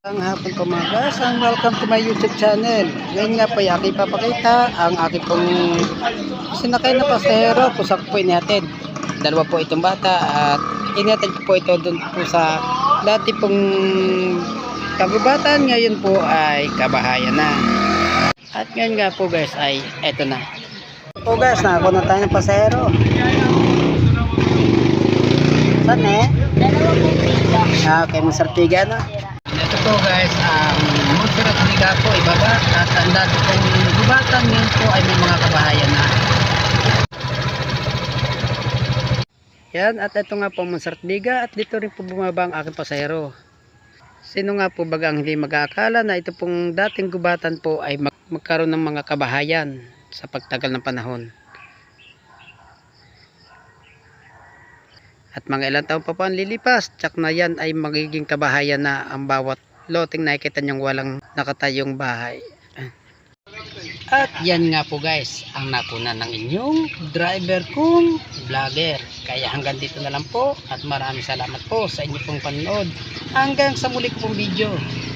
Ang hapon po mga guys, and welcome to my YouTube channel. Ngayon nga po aking papakita ang aking pong sinakay na pasahero ko po inihatid. Dalawa po itong bata at inihatid ko po ito doon po sa dati pong kagubatan. Ngayon po ay kabahayan na. At ngayon nga po guys ay eto na. Po guys, nakakuha na tayo ng pasahero. Saan eh? Dalawa po. Ah, okay, Masartiga na. Ito po guys, ang um, Montserrat Liga po, ibaba. At ang dati pong gubatan ngayon po ay may mga kabahayan na. Yan, at ito nga po Montserrat Liga at dito rin po bumaba ang aking pasahero. Sino nga po baga ang hindi mag-aakala na ito pong dating gubatan po ay mag magkaroon ng mga kabahayan sa pagtagal ng panahon. At mga ilang taon pa po ang lilipas, tsak na yan ay magiging kabahayan na ang bawat loting nakikita niyong walang nakatayong bahay. At yan nga po guys, ang napuna ng inyong driver kong vlogger. Kaya hanggang dito na lang po at maraming salamat po sa inyong pong panonood. Hanggang sa muli ko pong video.